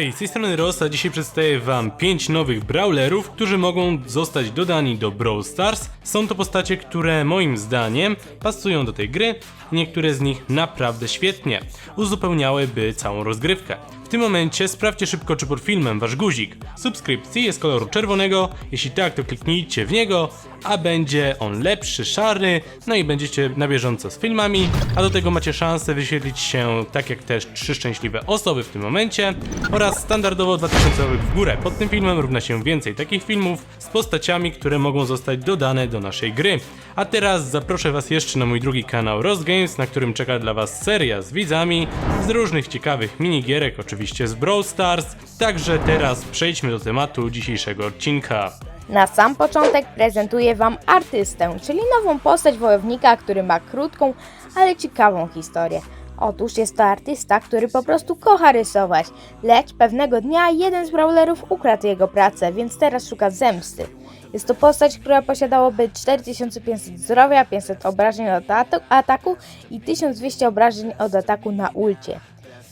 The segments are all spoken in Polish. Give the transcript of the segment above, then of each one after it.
Hej, z tej strony Rosa, dzisiaj przedstawię wam 5 nowych brawlerów, którzy mogą zostać dodani do Brawl Stars. Są to postacie, które moim zdaniem pasują do tej gry niektóre z nich naprawdę świetnie uzupełniałyby całą rozgrywkę. Tym momencie sprawdźcie szybko, czy pod filmem wasz guzik subskrypcji jest koloru czerwonego. Jeśli tak, to kliknijcie w niego, a będzie on lepszy, szary, no i będziecie na bieżąco z filmami, a do tego macie szansę wyświetlić się tak jak też trzy szczęśliwe osoby w tym momencie oraz standardowo 2000 łapek w górę. Pod tym filmem równa się więcej takich filmów z postaciami, które mogą zostać dodane do naszej gry. A teraz zaproszę was jeszcze na mój drugi kanał Ross Games, na którym czeka dla was seria z widzami, z różnych ciekawych minigierek, oczywiście z Brawl Stars. Także teraz przejdźmy do tematu dzisiejszego odcinka. Na sam początek prezentuję Wam artystę, czyli nową postać wojownika, który ma krótką, ale ciekawą historię. Otóż jest to artysta, który po prostu kocha rysować, lecz pewnego dnia jeden z brawlerów ukradł jego pracę, więc teraz szuka zemsty. Jest to postać, która posiadałoby 4500 zdrowia, 500 obrażeń od ata- ataku i 1200 obrażeń od ataku na ulcie.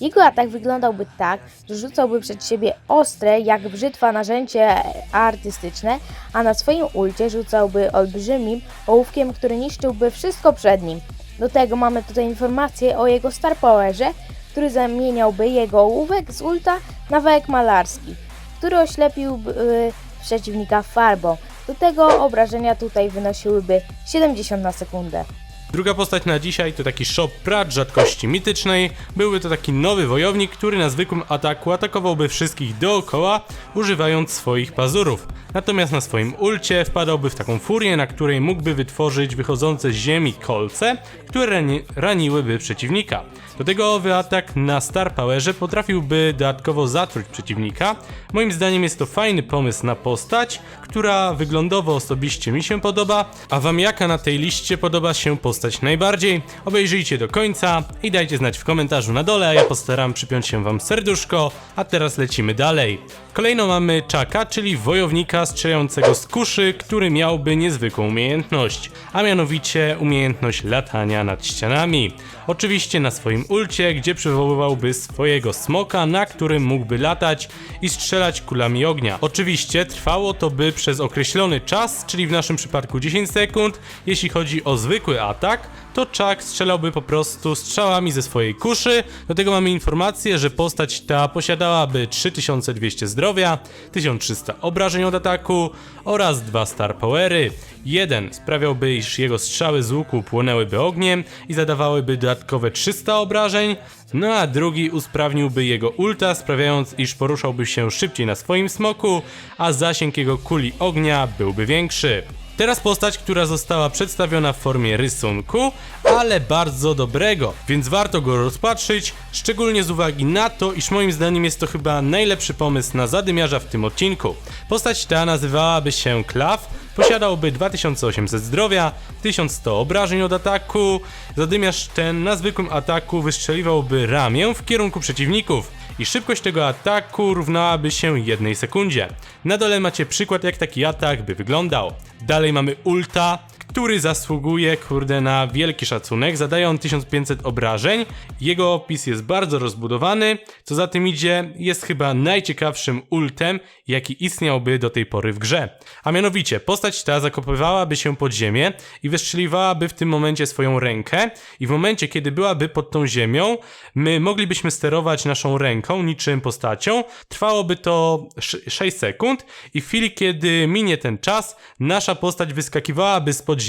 Jego atak wyglądałby tak, że rzucałby przed siebie ostre, jak brzytwa narzędzie artystyczne, a na swoim ulcie rzucałby olbrzymim ołówkiem, który niszczyłby wszystko przed nim. Do tego mamy tutaj informację o jego Star Powerze, który zamieniałby jego ołówek z ulta na wałek malarski, który oślepiłby y, przeciwnika farbą. Do tego obrażenia tutaj wynosiłyby 70 na sekundę. Druga postać na dzisiaj to taki shop prat rzadkości mitycznej. Byłby to taki nowy wojownik, który na zwykłym ataku atakowałby wszystkich dookoła, używając swoich pazurów. Natomiast na swoim ulcie wpadałby w taką furię, na której mógłby wytworzyć wychodzące z ziemi kolce, które rani- raniłyby przeciwnika. Do tego owy atak na Star Powerze potrafiłby dodatkowo zatruć przeciwnika. Moim zdaniem jest to fajny pomysł na postać, która wyglądowo osobiście mi się podoba, a wam jaka na tej liście podoba się postać najbardziej? Obejrzyjcie do końca i dajcie znać w komentarzu na dole, a ja postaram przypiąć się wam serduszko, a teraz lecimy dalej. Kolejno mamy Czaka, czyli wojownika strzelającego z kuszy, który miałby niezwykłą umiejętność, a mianowicie umiejętność latania nad ścianami. Oczywiście na swoim ulcie, gdzie przywoływałby swojego smoka, na którym mógłby latać i strzelać kulami ognia. Oczywiście trwało to by przez określony czas, czyli w naszym przypadku 10 sekund. Jeśli chodzi o zwykły atak, to Chuck strzelałby po prostu strzałami ze swojej kuszy. Do tego mamy informację, że postać ta posiadałaby 3200 zdrowia, 1300 obrażeń od ataku oraz dwa Star Powery. Jeden sprawiałby, iż jego strzały z łuku płonęłyby ogniem i zadawałyby dodatkowe 300 obrażeń, no a drugi usprawniłby jego ulta, sprawiając, iż poruszałby się szybciej na swoim smoku, a zasięg jego kuli ognia byłby większy. Teraz postać, która została przedstawiona w formie rysunku, ale bardzo dobrego, więc warto go rozpatrzyć, szczególnie z uwagi na to, iż moim zdaniem jest to chyba najlepszy pomysł na zadymiarza w tym odcinku. Postać ta nazywałaby się Klaw, posiadałby 2800 zdrowia, 1100 obrażeń od ataku, zadymiarz ten na zwykłym ataku wystrzeliwałby ramię w kierunku przeciwników i szybkość tego ataku równałaby się jednej sekundzie. Na dole macie przykład jak taki atak by wyglądał. Dalej mamy ulta, który zasługuje, kurde, na wielki szacunek, zadaje on 1500 obrażeń. Jego opis jest bardzo rozbudowany, co za tym idzie, jest chyba najciekawszym ultem, jaki istniałby do tej pory w grze. A mianowicie, postać ta zakopywałaby się pod ziemię i wystrzeliwałaby w tym momencie swoją rękę i w momencie, kiedy byłaby pod tą ziemią, my moglibyśmy sterować naszą ręką niczym postacią. Trwałoby to sz- 6 sekund i w chwili, kiedy minie ten czas, nasza postać wyskakiwałaby spod ziemi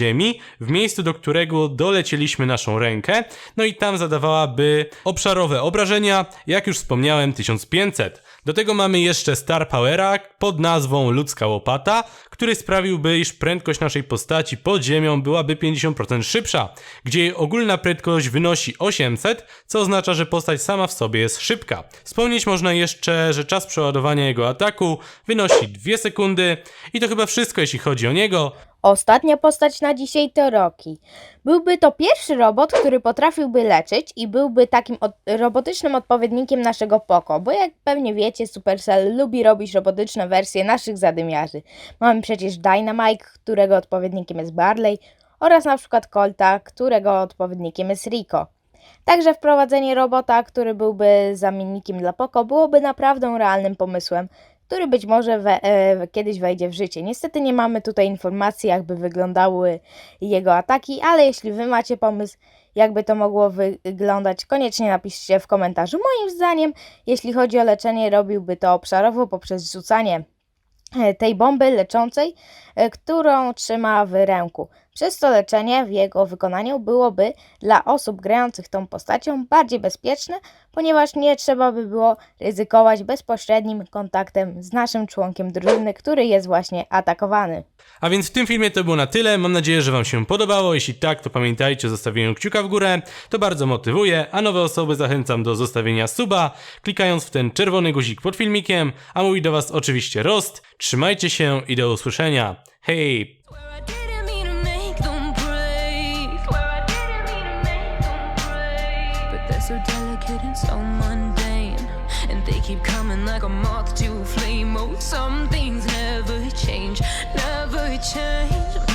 w miejscu, do którego dolecieliśmy naszą rękę, no i tam zadawałaby obszarowe obrażenia, jak już wspomniałem 1500. Do tego mamy jeszcze Star Powera pod nazwą Ludzka Łopata, który sprawiłby, iż prędkość naszej postaci pod ziemią byłaby 50% szybsza, gdzie jej ogólna prędkość wynosi 800, co oznacza, że postać sama w sobie jest szybka. Wspomnieć można jeszcze, że czas przeładowania jego ataku wynosi 2 sekundy i to chyba wszystko jeśli chodzi o niego. Ostatnia postać na dzisiaj to Rocky. Byłby to pierwszy robot, który potrafiłby leczyć i byłby takim od, robotycznym odpowiednikiem naszego Poko, bo jak pewnie wiecie, Supercell lubi robić robotyczne wersje naszych zadymiarzy. Mamy przecież Dynamite, którego odpowiednikiem jest Barley oraz na przykład Colta, którego odpowiednikiem jest Rico. Także wprowadzenie robota, który byłby zamiennikiem dla Poko, byłoby naprawdę realnym pomysłem, który być może we, e, kiedyś wejdzie w życie. Niestety nie mamy tutaj informacji, jakby wyglądały jego ataki, ale jeśli wy macie pomysł, jakby to mogło wyglądać, koniecznie napiszcie w komentarzu. Moim zdaniem, jeśli chodzi o leczenie, robiłby to obszarowo poprzez rzucanie e, tej bomby leczącej, e, którą trzyma w ręku. Przez to leczenie w jego wykonaniu byłoby dla osób grających tą postacią bardziej bezpieczne, ponieważ nie trzeba by było ryzykować bezpośrednim kontaktem z naszym członkiem drużyny, który jest właśnie atakowany. A więc w tym filmie to było na tyle. Mam nadzieję, że Wam się podobało. Jeśli tak, to pamiętajcie o zostawieniu kciuka w górę. To bardzo motywuje, a nowe osoby zachęcam do zostawienia suba, klikając w ten czerwony guzik pod filmikiem. A mówi do Was oczywiście Rost. Trzymajcie się i do usłyszenia. Hej! And they keep coming like a moth to a flame. Oh, some things never change, never change.